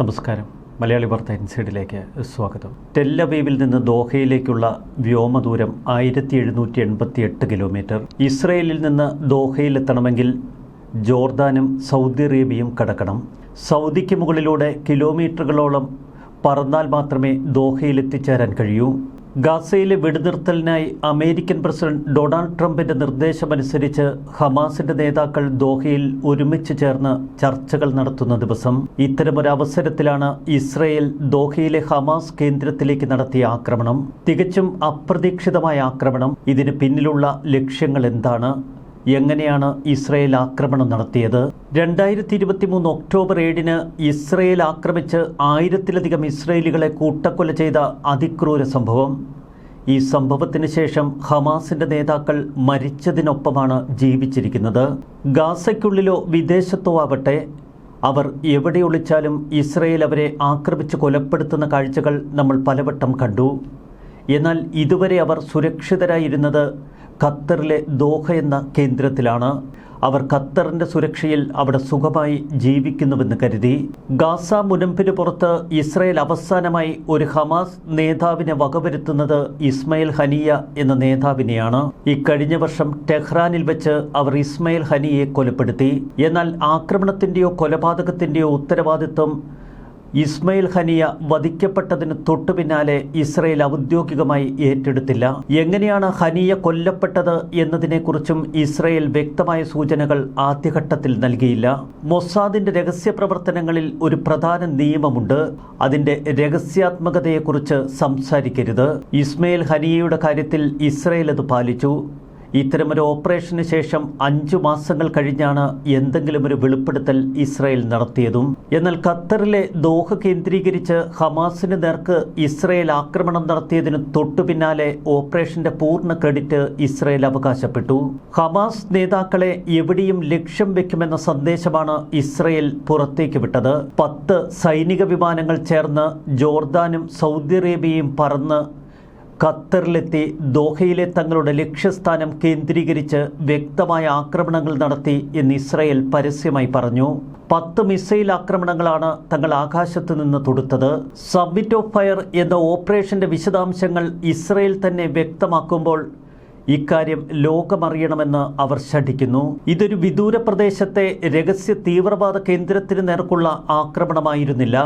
നമസ്കാരം. മലയാളി വാർത്ത ഇൻസൈഡിലേക്ക് സ്വാഗതം. ടെല്ലവീവിൽ നിന്ന് ദോഹയിലേക്കുള്ള വ്യോമദൂരം ആയിരത്തി എഴുന്നൂറ്റി എൺപത്തി എട്ട് കിലോമീറ്റർ. ഇസ്രയേലിൽ നിന്ന് ദോഹയിലെത്തണമെങ്കിൽ ജോർദാനും സൗദി അറേബ്യയും കടക്കണം. സൗദിക്ക് മുകളിലൂടെ കിലോമീറ്ററുകളോളം പറന്നാൽ മാത്രമേ ദോഹയിൽ എത്തിച്ചേരാൻ കഴിയൂ. ഗാസയിലെ വെടിനിർത്തലിനായി അമേരിക്കൻ പ്രസിഡന്റ് ഡൊണാൾഡ് ട്രംപിന്റെ നിർദ്ദേശമനുസരിച്ച് ഹമാസിന്റെ നേതാക്കൾ ദോഹയിൽ ഒരുമിച്ച് ചേർന്ന് ചർച്ചകൾ നടത്തുന്ന ദിവസം ഇത്തരമൊരവസരത്തിലാണ് ഇസ്രയേൽ ദോഹയിലെ ഹമാസ് കേന്ദ്രത്തിലേക്ക് നടത്തിയ ആക്രമണം. തികച്ചും അപ്രതീക്ഷിതമായ ആക്രമണം. ഇതിന് പിന്നിലുള്ള ലക്ഷ്യങ്ങൾ എന്താണ്? എങ്ങനെയാണ് ഇസ്രയേൽ ആക്രമണം നടത്തിയത്? രണ്ടായിരത്തി ഇരുപത്തി മൂന്ന് ഒക്ടോബർ ഏഴിന് ഇസ്രയേൽ ആക്രമിച്ച് ആയിരത്തിലധികം ഇസ്രയേലികളെ കൂട്ടക്കൊല ചെയ്ത അതിക്രൂര സംഭവം. ഈ സംഭവത്തിന് ശേഷം ഹമാസിന്റെ നേതാക്കൾ മരിച്ചതിനൊപ്പമാണ് ജീവിച്ചിരിക്കുന്നത്. ഗാസയ്ക്കുള്ളിലോ വിദേശത്തോ ആവട്ടെ അവർ എവിടെ ഒളിച്ചാലും ഇസ്രയേൽ അവരെ ആക്രമിച്ച് കൊലപ്പെടുത്തുന്ന കാഴ്ചകൾ നമ്മൾ പലവട്ടം കണ്ടു. എന്നാൽ ഇതുവരെ അവർ സുരക്ഷിതരായിരുന്നത് ഖത്തറിലെ ദോഹ എന്ന കേന്ദ്രത്തിലാണ് അവർ ഖത്തറിന്റെ സുരക്ഷയിൽ അവിടെ സുഖമായി ജീവിക്കുന്നുവെന്ന് കരുതി. ഗാസ മുനമ്പിന് പുറത്ത് ഇസ്രയേൽ അവസാനമായി ഒരു ഹമാസ് നേതാവിനെ വകവരുത്തുന്നത് ഇസ്മയിൽ ഹനിയ എന്ന നേതാവിനെയാണ്. ഇക്കഴിഞ്ഞ വർഷം ടെഹ്റാനിൽ വെച്ച് അവർ ഇസ്മയിൽ ഹനിയെ കൊലപ്പെടുത്തി. എന്നാൽ ആക്രമണത്തിന്റെയോ കൊലപാതകത്തിന്റെയോ ഉത്തരവാദിത്വം ഇസ്മയിൽ ഹനിയ വധിക്കപ്പെട്ടതിന് തൊട്ടു പിന്നാലെ ഇസ്രയേൽ ഔദ്യോഗികമായി ഏറ്റെടുത്തില്ല. എങ്ങനെയാണ് ഹനിയ കൊല്ലപ്പെട്ടത് എന്നതിനെക്കുറിച്ചും ഇസ്രയേൽ വ്യക്തമായ സൂചനകൾ ആദ്യഘട്ടത്തിൽ നൽകിയില്ല. മൊസാദിന്റെ രഹസ്യ പ്രവർത്തനങ്ങളിൽ ഒരു പ്രധാന നിയമമുണ്ട്. അതിന്റെ രഹസ്യാത്മകതയെക്കുറിച്ച് സംസാരിക്കരുത്. ഇസ്മയിൽ ഹനിയയുടെ കാര്യത്തിൽ ഇസ്രയേൽ അത് പാലിച്ചു. ഇത്തരമൊരു ഓപ്പറേഷന് ശേഷം അഞ്ചു മാസങ്ങൾ കഴിഞ്ഞാണ് എന്തെങ്കിലും ഒരു വെളിപ്പെടുത്തൽ ഇസ്രായേൽ നടത്തിയതും. എന്നാൽ ഖത്തറിലെ ദോഹ കേന്ദ്രീകരിച്ച് ഹമാസിന് നേർക്ക് ഇസ്രായേൽ ആക്രമണം നടത്തിയതിന് തൊട്ടു പിന്നാലെ ഓപ്പറേഷന്റെ പൂർണ ക്രെഡിറ്റ് ഇസ്രായേൽ അവകാശപ്പെട്ടു. ഹമാസ് നേതാക്കളെ എവിടെയും ലക്ഷ്യം വെക്കുമെന്ന സന്ദേശമാണ് ഇസ്രായേൽ പുറത്തേക്ക് വിട്ടത്. പത്ത് സൈനിക വിമാനങ്ങൾ ചേർന്ന് ജോർദാനും സൗദി അറേബ്യയും പറന്ന് ഖത്തറിലെത്തി ദോഹയിലെ തങ്ങളുടെ ലക്ഷ്യസ്ഥാനം കേന്ദ്രീകരിച്ച് വ്യക്തമായ ആക്രമണങ്ങൾ നടത്തി എന്ന് ഇസ്രയേൽ പരസ്യമായി പറഞ്ഞു. പത്ത് മിസൈൽ ആക്രമണങ്ങളാണ് തങ്ങൾ ആകാശത്ത് നിന്ന് തൊടുത്തത്. സബ്മിറ്റ് ഓഫ് ഫയർ എന്ന ഓപ്പറേഷന്റെ വിശദാംശങ്ങൾ ഇസ്രയേൽ തന്നെ വ്യക്തമാക്കുമ്പോൾ ഇക്കാര്യം ലോകമറിയണമെന്ന് അവർ ശഠിക്കുന്നു. ഇതൊരു വിദൂര പ്രദേശത്തെ രഹസ്യ തീവ്രവാദ കേന്ദ്രത്തിന് നേർക്കുള്ള ആക്രമണമായിരുന്നില്ല.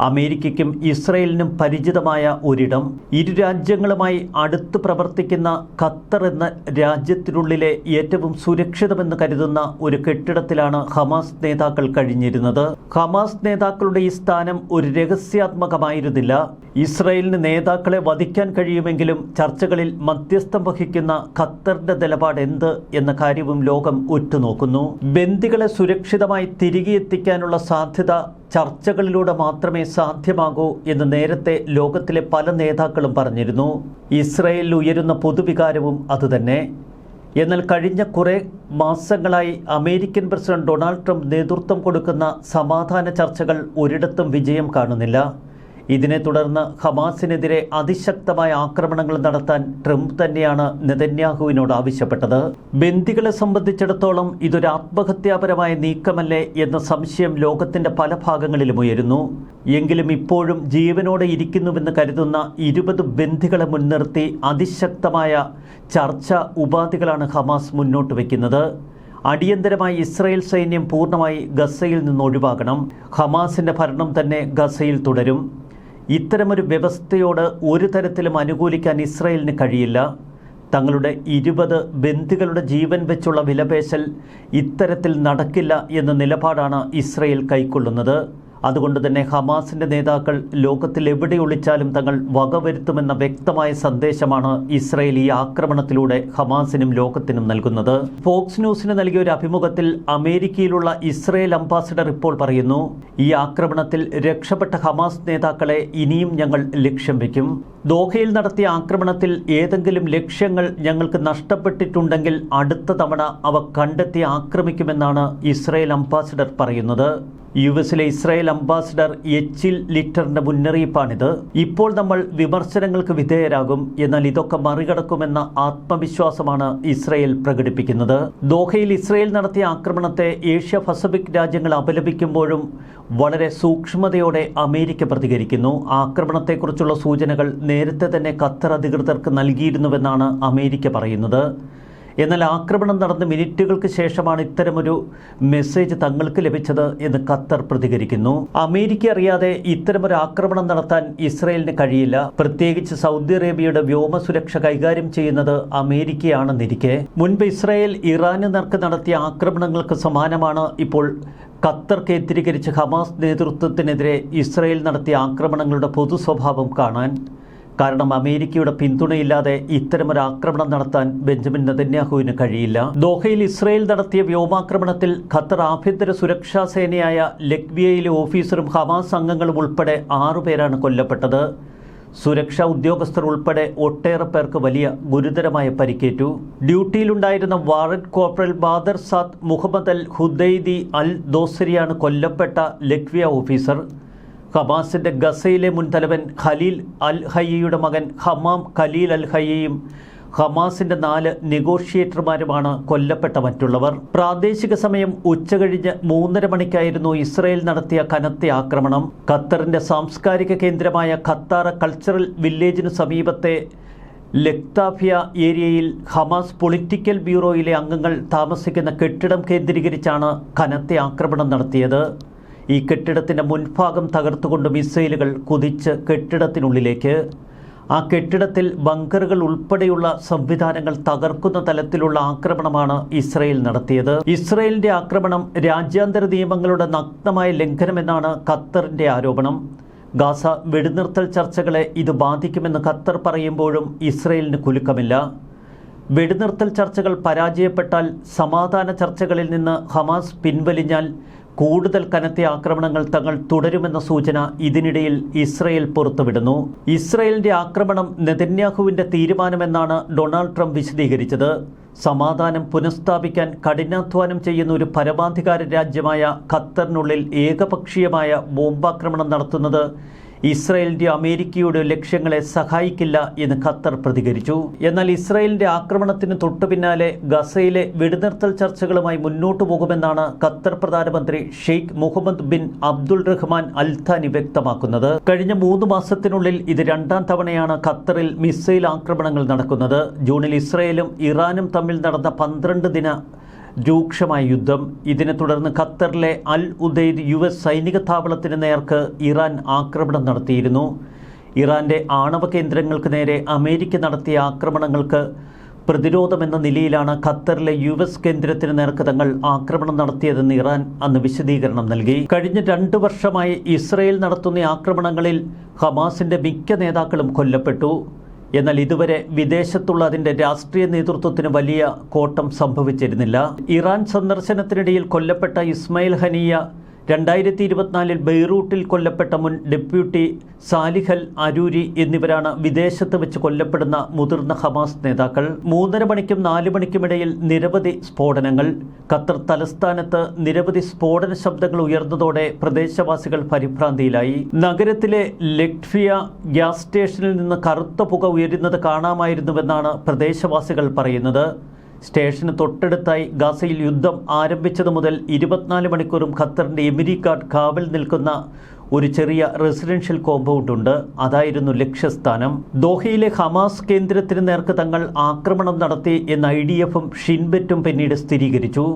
അമേരിക്കയ്ക്കും ഇസ്രയേലിനും പരിചിതമായ ഒരിടം. ഇരു രാജ്യങ്ങളുമായി അടുത്ത് പ്രവർത്തിക്കുന്ന ഖത്തർ എന്ന രാജ്യത്തിനുള്ളിലെ ഏറ്റവും സുരക്ഷിതമെന്ന് കരുതുന്ന ഒരു കെട്ടിടത്തിലാണ് ഹമാസ് നേതാക്കൾ കഴിഞ്ഞിരുന്നത്. ഹമാസ് നേതാക്കളുടെ ഈ സ്ഥാനം ഒരു രഹസ്യാത്മകമായിരുന്നില്ല. ഇസ്രയേലിന് നേതാക്കളെ വധിക്കാൻ കഴിയുമെങ്കിലും ചർച്ചകളിൽ മധ്യസ്ഥം വഹിക്കുന്ന ഖത്തറിന്റെ നിലപാട് എന്ത് എന്ന കാര്യവും ലോകം ഉറ്റുനോക്കുന്നു. ബന്ദികളെ സുരക്ഷിതമായി തിരികെ എത്തിക്കാനുള്ള സാധ്യത ചർച്ചകളിലൂടെ മാത്രമേ സാധ്യമാകൂ എന്ന് നേരത്തെ ലോകത്തിലെ പല നേതാക്കളും പറഞ്ഞിരുന്നു. ഇസ്രയേലിൽ ഉയരുന്ന പൊതുവികാരവും അതുതന്നെ. എന്നാൽ കഴിഞ്ഞ കുറേ മാസങ്ങളായി അമേരിക്കൻ പ്രസിഡന്റ് ഡൊണാൾഡ് ട്രംപ് നേതൃത്വം കൊടുക്കുന്ന സമാധാന ചർച്ചകൾ ഒരിടത്തും വിജയം കാണുന്നില്ല. ഇതിനെ തുടർന്ന് ഹമാസിനെതിരെ അതിശക്തമായ ആക്രമണങ്ങൾ നടത്താൻ ട്രംപ് തന്നെയാണ് നെതന്യാഹുവിനോട് ആവശ്യപ്പെട്ടത്. ബന്ദികളെ സംബന്ധിച്ചിടത്തോളം ഇതൊരു ആത്മഹത്യാപരമായ നീക്കമല്ലേ എന്ന സംശയം ലോകത്തിന്റെ പല ഭാഗങ്ങളിലും ഉയരുന്നു. എങ്കിലും ഇപ്പോഴും ജീവനോടെ ഇരിക്കുന്നുവെന്ന് കരുതുന്ന ഇരുപത് ബന്ദികളെ മുൻനിർത്തി അതിശക്തമായ ചർച്ച ഉപാധികളാണ് ഹമാസ് മുന്നോട്ട് വയ്ക്കുന്നത്. അടിയന്തരമായി ഇസ്രായേൽ സൈന്യം പൂർണമായി ഗസയിൽ നിന്ന് ഒഴിവാക്കണം ഹമാസിന്റെ ഭരണം തന്നെ ഗസയിൽ തുടരും. ഇത്തരമൊരു വ്യവസ്ഥയോട് ഒരു തരത്തിലും അനുകൂലിക്കാൻ ഇസ്രയേലിന് കഴിയില്ല. തങ്ങളുടെ ഇരുപത് ബന്ദികളുടെ ജീവൻ വെച്ചുള്ള വിലപേശൽ ഇത്തരത്തിൽ നടക്കില്ല എന്ന നിലപാടാണ് ഇസ്രയേൽ കൈക്കൊള്ളുന്നത്. അതുകൊണ്ട് തന്നെ ഹമാസിന്റെ നേതാക്കൾ ലോകത്തിൽ എവിടെ ഒളിച്ചാലും തങ്ങൾ വകവരുത്തുമെന്ന വ്യക്തമായ സന്ദേശമാണ് ഇസ്രയേൽ ഈ ആക്രമണത്തിലൂടെ ഹമാസിനും ലോകത്തിനും നൽകുന്നത്. ഫോക്സ് ന്യൂസിന് നൽകിയ ഒരു അഭിമുഖത്തിൽ അമേരിക്കയിലുള്ള ഇസ്രയേൽ അംബാസിഡർ ഇപ്പോൾ പറയുന്നു ഈ ആക്രമണത്തിൽ രക്ഷപ്പെട്ട ഹമാസ് നേതാക്കളെ ഇനിയും ഞങ്ങൾ ലക്ഷ്യം വയ്ക്കും. ദോഹയിൽ നടത്തിയ ആക്രമണത്തിൽ ഏതെങ്കിലും ലക്ഷ്യങ്ങൾ ഞങ്ങൾക്ക് നഷ്ടപ്പെട്ടിട്ടുണ്ടെങ്കിൽ അടുത്ത തവണ അവ കണ്ടെത്തി ആക്രമിക്കുമെന്നാണ് ഇസ്രയേൽ അംബാസിഡർ പറയുന്നത്. യു എസിലെ ഇസ്രായേൽ അംബാസിഡർ എച്ചിൽ ലിറ്ററിന്റെ മുന്നറിയിപ്പാണിത്. ഇപ്പോൾ നമ്മൾ വിമർശനങ്ങൾക്ക് വിധേയരാകും എന്നാൽ ഇതൊക്കെ മറികടക്കുമെന്ന ആത്മവിശ്വാസമാണ് ഇസ്രായേൽ പ്രകടിപ്പിക്കുന്നത്. ദോഹയിൽ ഇസ്രായേൽ നടത്തിയ ആക്രമണത്തെ ഏഷ്യ പസഫിക് രാജ്യങ്ങൾ അപലപിക്കുമ്പോഴും വളരെ സൂക്ഷ്മതയോടെ അമേരിക്ക പ്രതികരിക്കുന്നു. ആക്രമണത്തെക്കുറിച്ചുള്ള സൂചനകൾ നേരത്തെ തന്നെ ഖത്തർ അധികൃതർക്ക് നൽകിയിരുന്നുവെന്നാണ് അമേരിക്ക പറയുന്നത്. എന്നാൽ ആക്രമണം നടന്ന് മിനിറ്റുകൾക്ക് ശേഷമാണ് ഇത്തരമൊരു മെസ്സേജ് തങ്ങൾക്ക് ലഭിച്ചത് എന്ന് ഖത്തർ പ്രതികരിക്കുന്നു. അമേരിക്ക അറിയാതെ ഇത്തരമൊരു ആക്രമണം നടത്താൻ ഇസ്രയേലിന് കഴിയില്ല. പ്രത്യേകിച്ച് സൗദി അറേബ്യയുടെ വ്യോമ സുരക്ഷ കൈകാര്യം ചെയ്യുന്നത് അമേരിക്കയാണെന്നിരിക്കെ. മുൻപ് ഇസ്രായേൽ ഇറാന് നേർക്ക് നടത്തിയ ആക്രമണങ്ങൾക്ക് സമാനമാണ് ഇപ്പോൾ ഖത്തർ കേന്ദ്രീകരിച്ച് ഹമാസ് നേതൃത്വത്തിനെതിരെ ഇസ്രായേൽ നടത്തിയ ആക്രമണങ്ങളുടെ പൊതു സ്വഭാവം കാണാൻ കാരണം അമേരിക്കയുടെ പിന്തുണയില്ലാതെ ഇത്തരമൊരു ആക്രമണം നടത്താൻ ബെഞ്ചമിൻ നെതന്യാഹുവിന് കഴിയില്ല. ദോഹയിൽ ഇസ്രയേൽ നടത്തിയ വ്യോമാക്രമണത്തിൽ ഖത്തർ ആഭ്യന്തര സുരക്ഷാ സേനയായ ലക്വിയയിലെ ഓഫീസറും ഹമാസ് അംഗങ്ങളും ഉൾപ്പെടെ ആറുപേരാണ് കൊല്ലപ്പെട്ടത്. സുരക്ഷാ ഉദ്യോഗസ്ഥർ ഉൾപ്പെടെ ഒട്ടേറെ പേർക്ക് വലിയ ഗുരുതരമായ പരിക്കേറ്റു. ഡ്യൂട്ടിയിലുണ്ടായിരുന്ന warrant corporal Badr Saad Mohammed Al Hudaidi Al ദോസരിയാണ് കൊല്ലപ്പെട്ട ലക്വിയ ഓഫീസർ. ഹമാസിന്റെ ഗസയിലെ മുൻ തലവൻ ഖലീൽ അൽ ഹയ്യയുടെ മകൻ ഹമാം ഖലീൽ അൽ ഹയ്യയും ഹമാസിന്റെ നാല് നെഗോഷിയേറ്റർമാരുമാണ് കൊല്ലപ്പെട്ട മറ്റുള്ളവർ. പ്രാദേശിക സമയം ഉച്ചകഴിഞ്ഞ് മൂന്നര മണിക്കായിരുന്നു ഇസ്രയേൽ നടത്തിയ കനത്ത ആക്രമണം. ഖത്തറിന്റെ സാംസ്കാരിക കേന്ദ്രമായ ഖത്താറ കൾച്ചറൽ വില്ലേജിനു സമീപത്തെ ലക്താഫിയ ഏരിയയിൽ ഹമാസ് പൊളിറ്റിക്കൽ ബ്യൂറോയിലെ അംഗങ്ങൾ താമസിക്കുന്ന കെട്ടിടം കേന്ദ്രീകരിച്ചാണ് കനത്ത ആക്രമണം നടത്തിയത്. ഈ കെട്ടിടത്തിന്റെ മുൻഭാഗം തകർത്തുകൊണ്ട് മിസൈലുകൾ കുതിച്ച് കെട്ടിടത്തിനുള്ളിലേക്ക്. ആ കെട്ടിടത്തിൽ ബങ്കറുകൾ ഉൾപ്പെടെയുള്ള സംവിധാനങ്ങൾ തകർക്കുന്ന തലത്തിലുള്ള ആക്രമണമാണ് ഇസ്രയേൽ നടത്തിയത്. ഇസ്രയേലിന്റെ ആക്രമണം രാജ്യാന്തര നിയമങ്ങളുടെ നഗ്നമായ ലംഘനമെന്നാണ് ഖത്തറിന്റെ ആരോപണം. ഗാസ വെടിനിർത്തൽ ചർച്ചകളെ ഇത് ബാധിക്കുമെന്ന് ഖത്തർ പറയുമ്പോഴും ഇസ്രയേലിന് കുലുക്കമില്ല. വെടിനിർത്തൽ ചർച്ചകൾ പരാജയപ്പെട്ടാൽ സമാധാന ചർച്ചകളിൽ നിന്ന് ഹമാസ് പിൻവലിഞ്ഞാൽ കൂടുതൽ കനത്ത ആക്രമണങ്ങൾ തങ്ങൾ തുടരുമെന്ന സൂചന ഇതിനിടയിൽ ഇസ്രയേൽ പുറത്തുവിടുന്നു. ഇസ്രയേലിന്റെ ആക്രമണം നെതന്യാഹുവിന്റെ തീരുമാനമെന്നാണ് ഡൊണാൾഡ് ട്രംപ് വിശദീകരിച്ചത്. സമാധാനം പുനഃസ്ഥാപിക്കാൻ കഠിനാധ്വാനം ചെയ്യുന്ന ഒരു പരമാധികാര രാജ്യമായ ഖത്തറിനുള്ളിൽ ഏകപക്ഷീയമായ ബോംബാക്രമണം നടത്തുന്നത് ഇസ്രയേലിന്റെ അമേരിക്കയുടെ ലക്ഷ്യങ്ങളെ സഹായിക്കില്ല എന്ന് ഖത്തർ പ്രതികരിച്ചു. എന്നാൽ ഇസ്രയേലിന്റെ ആക്രമണത്തിന് തൊട്ടു പിന്നാലെ ഗസയിലെ വെടിനിർത്തൽ ചർച്ചകളുമായി മുന്നോട്ടു പോകുമെന്നാണ് ഖത്തർ പ്രധാനമന്ത്രി Sheikh Mohammed bin Abdul Rahman Al Thani വ്യക്തമാക്കുന്നത്. കഴിഞ്ഞ മൂന്ന് മാസത്തിനുള്ളിൽ ഇത് രണ്ടാം തവണയാണ് ഖത്തറിൽ മിസൈൽ ആക്രമണങ്ങൾ നടക്കുന്നത്. ജൂണിൽ ഇസ്രയേലും ഇറാനും തമ്മിൽ നടന്ന പന്ത്രണ്ട് ദിന രൂക്ഷമായ യുദ്ധം. ഇതിനെ തുടർന്ന് ഖത്തറിലെ അൽ ഉദൈദ് യു എസ് സൈനിക താവളത്തിന് നേർക്ക് ഇറാൻ ആക്രമണം നടത്തിയിരുന്നു. ഇറാന്റെ ആണവ കേന്ദ്രങ്ങൾക്ക് നേരെ അമേരിക്ക നടത്തിയ ആക്രമണങ്ങൾക്ക് പ്രതിരോധമെന്ന നിലയിലാണ് ഖത്തറിലെ യു എസ് കേന്ദ്രത്തിന് നേർക്ക് തങ്ങൾ ആക്രമണം നടത്തിയതെന്ന് ഇറാൻ അന്ന് വിശദീകരണം നൽകി. കഴിഞ്ഞ രണ്ട് വർഷമായി ഇസ്രയേൽ നടത്തുന്ന ആക്രമണങ്ങളിൽ ഹമാസിന്റെ മിക്ക നേതാക്കളും കൊല്ലപ്പെട്ടു. എന്നാൽ ഇതുവരെ വിദേശത്തുള്ള അതിന്റെ രാഷ്ട്രീയ നേതൃത്വത്തിന് വലിയ കോട്ടം സംഭവിച്ചിരുന്നില്ല. ഇറാൻ സന്ദർശനത്തിനിടയിൽ കൊല്ലപ്പെട്ട ഇസ്മയിൽ ഹനിയ രണ്ടായിരത്തി ഇരുപത്തിനാലിൽ ബെയ്റൂട്ടിൽ കൊല്ലപ്പെട്ട മുൻ ഡെപ്യൂട്ടി സാലിഹൽ അരൂരി എന്നിവരാണ് വിദേശത്ത് വെച്ച് കൊല്ലപ്പെടുന്ന മുതിർന്ന ഹമാസ് നേതാക്കൾ. മൂന്നര മണിക്കും നാല് മണിക്കുമിടയിൽ നിരവധി സ്ഫോടനങ്ങൾ. ഖത്തർ തലസ്ഥാനത്ത് നിരവധി സ്ഫോടന ശബ്ദങ്ങൾ ഉയർന്നതോടെ പ്രദേശവാസികൾ പരിഭ്രാന്തിയിലായി. നഗരത്തിലെ ലെക്ട്ഫിയ ഗ്യാസ് സ്റ്റേഷനിൽ നിന്ന് കറുത്ത പുക ഉയരുന്നത് കാണാമായിരുന്നുവെന്നാണ് പ്രദേശവാസികൾ പറയുന്നത്. സ്റ്റേഷന് തൊട്ടടുത്തായി ഗാസയിൽ യുദ്ധം ആരംഭിച്ചതു മുതൽ ഇരുപത്തിനാല് മണിക്കൂറും ഖത്തറിന്റെ എമിരിക്കാട്ട് കാവൽ നിൽക്കുന്ന ഒരു ചെറിയ റെസിഡൻഷ്യൽ കോമ്പൗണ്ട് ഉണ്ട് അതായിരുന്നു ലക്ഷ്യസ്ഥാനം. ദോഹയിലെ ഹമാസ് കേന്ദ്രത്തിന് നേർക്ക് തങ്ങൾ ആക്രമണം നടത്തി എന്ന് ഐ ഡി എഫും ഷിൻബെറ്റും പിന്നീട് സ്ഥിരീകരിച്ചു.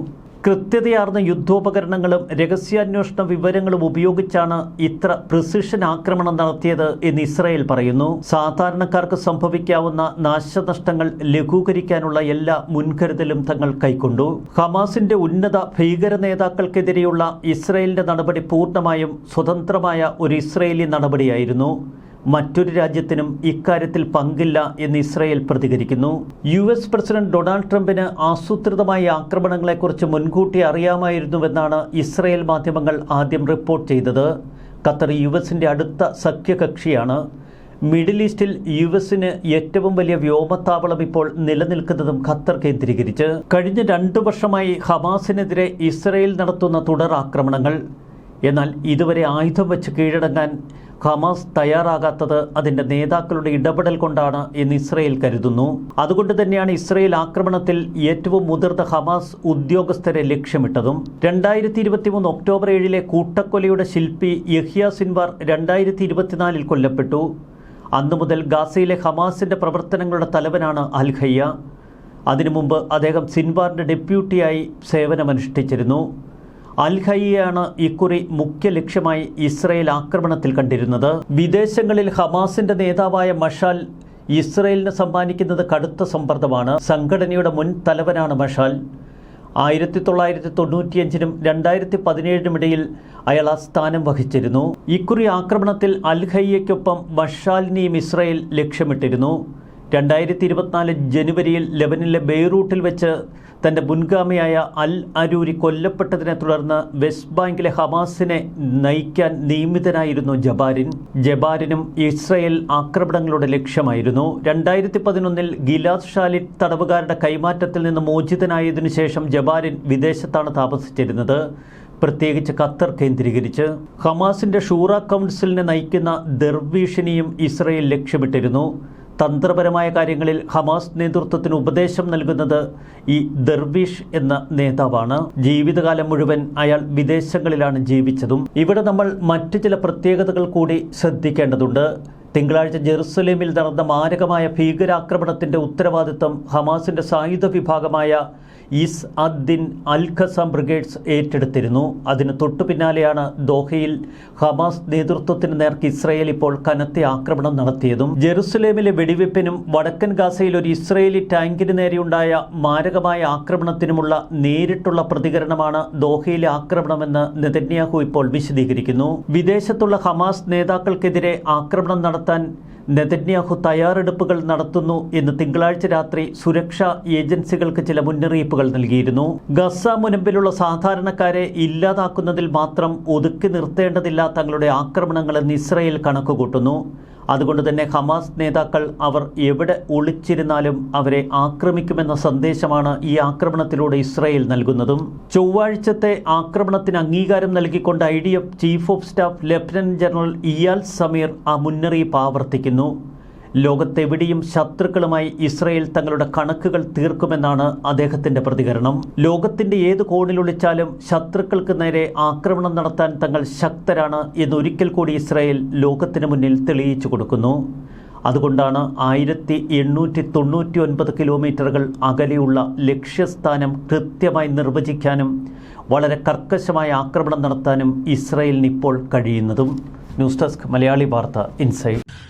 കൃത്യതയാർന്ന യുദ്ധോപകരണങ്ങളും രഹസ്യാന്വേഷണ വിവരങ്ങളും ഉപയോഗിച്ചാണ് ഇത്ര പ്രിസിഷൻ ആക്രമണം നടത്തിയത് എന്ന് ഇസ്രായേൽ പറയുന്നു. സാധാരണക്കാർക്ക് സംഭവിക്കാവുന്ന നാശനഷ്ടങ്ങൾ ലഘൂകരിക്കാനുള്ള എല്ലാ മുൻകരുതലും തങ്ങൾ കൈക്കൊണ്ടു. ഹമാസിന്റെ ഉന്നത ഭീകര നേതാക്കൾക്കെതിരെയുള്ള ഇസ്രായേലിന്റെ നടപടി പൂർണമായും സ്വതന്ത്രമായ ഒരു ഇസ്രായേലി നടപടിയായിരുന്നു. മറ്റൊരു രാജ്യത്തിനും ഇക്കാര്യത്തിൽ പങ്കില്ല എന്ന് ഇസ്രായേൽ പ്രതികരിക്കുന്നു. യു എസ് പ്രസിഡന്റ് ഡൊണാൾഡ് ട്രംപിന് ആസൂത്രിതമായ ആക്രമണങ്ങളെക്കുറിച്ച് മുൻകൂട്ടി അറിയാമായിരുന്നുവെന്നാണ് ഇസ്രായേൽ മാധ്യമങ്ങൾ ആദ്യം റിപ്പോർട്ട് ചെയ്തത്. ഖത്തർ യു എസിന്റെ അടുത്ത സഖ്യകക്ഷിയാണ്. മിഡിൽ ഈസ്റ്റിൽ യു എസിന് ഏറ്റവും വലിയ വ്യോമത്താവളം ഇപ്പോൾ നിലനിൽക്കുന്നതും ഖത്തർ കേന്ദ്രീകരിച്ച്. കഴിഞ്ഞ രണ്ടു വർഷമായി ഹമാസിനെതിരെ ഇസ്രയേൽ നടത്തുന്ന തുടർ ആക്രമണങ്ങൾ. എന്നാൽ ഇതുവരെ ആയുധം വെച്ച് കീഴടങ്ങാൻ ഹമാസ് തയ്യാറാകാത്തത് അതിന്റെ നേതാക്കളുടെ ഇടപെടൽ കൊണ്ടാണ് എന്ന് ഇസ്രയേൽ കരുതുന്നു. അതുകൊണ്ട് തന്നെയാണ് ഇസ്രയേൽ ആക്രമണത്തിൽ ഏറ്റവും മുതിർന്ന ഹമാസ് ഉദ്യോഗസ്ഥരെ ലക്ഷ്യമിട്ടതും. രണ്ടായിരത്തി ഇരുപത്തിമൂന്ന് ഒക്ടോബർ ഏഴിലെ കൂട്ടക്കൊലയുടെ ശില്പി യഹിയ സിൻവാർ രണ്ടായിരത്തി ഇരുപത്തിനാലിൽ കൊല്ലപ്പെട്ടു. അന്നു മുതൽ ഗാസയിലെ ഹമാസിന്റെ പ്രവർത്തനങ്ങളുടെ തലവനാണ് അൽ ഖയ്യ അതിനു മുമ്പ് അദ്ദേഹം സിൻവാറിന്റെ ഡെപ്യൂട്ടിയായി സേവനമനുഷ്ഠിച്ചിരുന്നു. അൽ ഖയ്യയാണ് ഇക്കുറി മുഖ്യ ലക്ഷ്യമായി ഇസ്രയേൽ ആക്രമണത്തിൽ കണ്ടിരുന്നത്. വിദേശങ്ങളിൽ ഹമാസിന്റെ നേതാവായ മഷാൽ ഇസ്രയേലിന് സമ്മാനിക്കുന്നത് കടുത്ത സമ്മർദ്ദമാണ്. സംഘടനയുടെ മുൻ തലവനാണ് മഷാൽ. ആയിരത്തി തൊള്ളായിരത്തി തൊണ്ണൂറ്റിയഞ്ചിനും രണ്ടായിരത്തി പതിനേഴിനും ഇടയിൽ അയാൾ ആ സ്ഥാനം വഹിച്ചിരുന്നു. ഇക്കുറി ആക്രമണത്തിൽ അൽ ഖയ്യയ്ക്കൊപ്പം മഷാലിനെയും ഇസ്രയേൽ ലക്ഷ്യമിട്ടിരുന്നു. രണ്ടായിരത്തി ഇരുപത്തിനാല് ജനുവരിയിൽ ലെബനിലെ ബെയ്റൂട്ടിൽ വെച്ച് തന്റെ മുൻഗാമിയായ അൽ അരൂരി കൊല്ലപ്പെട്ടതിനെ തുടർന്ന് വെസ്റ്റ് ബാങ്കിലെ ഹമാസിനെ നയിക്കാൻ നിയമിതനായിരുന്നു ജബാരിൻ. ജബാരിനും ഇസ്രയേൽ ആക്രമണങ്ങളുടെ ലക്ഷ്യമായിരുന്നു. രണ്ടായിരത്തി പതിനൊന്നിൽ ഗിലാദ് ഷാലിറ്റ് തടവുകാരുടെ കൈമാറ്റത്തിൽ നിന്ന് മോചിതനായതിനു ശേഷം ജബാരിൻ വിദേശത്താണ് താമസിച്ചിരുന്നത്. പ്രത്യേകിച്ച് ഖത്തർ കേന്ദ്രീകരിച്ച്. ഹമാസിന്റെ ഷൂറ കൗൺസിലിനെ നയിക്കുന്ന ദർവീഷിനെയും ഇസ്രയേൽ ലക്ഷ്യമിട്ടിരുന്നു. തന്ത്രപരമായ കാര്യങ്ങളിൽ ഹമാസ് നേതൃത്വത്തിന് ഉപദേശം നൽകുന്നത് ഈ ദർവീഷ് എന്ന നേതാവാണ്. ജീവിതകാലം മുഴുവൻ അയാൾ വിദേശങ്ങളിലാണ് ജീവിച്ചതും. ഇവിടെ നമ്മൾ മറ്റു ചില പ്രത്യേകതകൾ കൂടി ശ്രദ്ധിക്കേണ്ടതുണ്ട്. തിങ്കളാഴ്ച ജെറുസലേമിൽ നടന്ന മാരകമായ ഭീകരാക്രമണത്തിന്റെ ഉത്തരവാദിത്തം ഹമാസിന്റെ സായുധ വിഭാഗമായ Izz ad Din al Qassam Brigades ഏറ്റെടുത്തിരുന്നു. അതിന് തൊട്ടു പിന്നാലെയാണ് ദോഹയിൽ ഹമാസ് നേതൃത്വത്തിന് നേർക്ക് ഇസ്രയേൽ ഇപ്പോൾ കനത്ത ആക്രമണം നടത്തിയതും. ജെറുസലേമിലെ വെടിവെപ്പിനും വടക്കൻ ഗാസയിൽ ഒരു ഇസ്രയേലി ടാങ്കിന് നേരെയുണ്ടായ മാരകമായ ആക്രമണത്തിനുമുള്ള നേരിട്ടുള്ള പ്രതികരണമാണ് ദോഹയിലെ ആക്രമണമെന്ന് നെതന്യാഹു ഇപ്പോൾ വിശദീകരിക്കുന്നു. വിദേശത്തുള്ള ഹമാസ് നേതാക്കൾക്കെതിരെ ആക്രമണം നടത്താൻ നെതന്യാഹു തയ്യാറെടുപ്പുകൾ നടത്തുന്നു എന്ന് തിങ്കളാഴ്ച രാത്രി സുരക്ഷാ ഏജൻസികൾക്ക് ചില മുന്നറിയിപ്പുകൾ നൽകിയിരുന്നു. ഗസ മുനമ്പിലുള്ള സാധാരണക്കാരെ ഇല്ലാതാക്കുന്നതിൽ മാത്രം ഒതുക്കി നിർത്തേണ്ടതില്ല തങ്ങളുടെ ആക്രമണങ്ങളെന്ന് ഇസ്രയേൽ കണക്കുകൂട്ടുന്നു. അതുകൊണ്ട് തന്നെ ഹമാസ് നേതാക്കൾ അവർ എവിടെ ഒളിച്ചിരുന്നാലും അവരെ ആക്രമിക്കുമെന്ന സന്ദേശമാണ് ഈ ആക്രമണത്തിലൂടെ ഇസ്രായേൽ നൽകുന്നതും. ചൊവ്വാഴ്ചത്തെ ആക്രമണത്തിന് അംഗീകാരം നൽകിക്കൊണ്ട് I D F chief of staff lieutenant general Eyal Zamir ആ മുന്നറിയിപ്പ് ആവർത്തിക്കുന്നു. ലോകത്തെവിടെയും ശത്രുക്കളുമായി ഇസ്രയേൽ തങ്ങളുടെ കണക്കുകൾ തീർക്കുമെന്നാണ് അദ്ദേഹത്തിന്റെ പ്രതികരണം. ലോകത്തിന്റെ ഏത് കോണിലൊളിച്ചാലും ശത്രുക്കൾക്ക് നേരെ ആക്രമണം നടത്താൻ തങ്ങൾ ശക്തരാണ് എന്നൊരിക്കൽ കൂടി ഇസ്രയേൽ ലോകത്തിന് മുന്നിൽ തെളിയിച്ചു കൊടുക്കുന്നു. അതുകൊണ്ടാണ് ആയിരത്തി എണ്ണൂറ്റി തൊണ്ണൂറ്റി ഒൻപത് കിലോമീറ്ററുകൾ അകലെയുള്ള ലക്ഷ്യസ്ഥാനം കൃത്യമായി നിർവചിക്കാനും വളരെ കർക്കശമായ ആക്രമണം നടത്താനും ഇസ്രയേലിന് ഇപ്പോൾ കഴിയുന്നതും. ന്യൂസ് ഡെസ്ക് മലയാളി വാർത്ത ഇൻസൈഡ്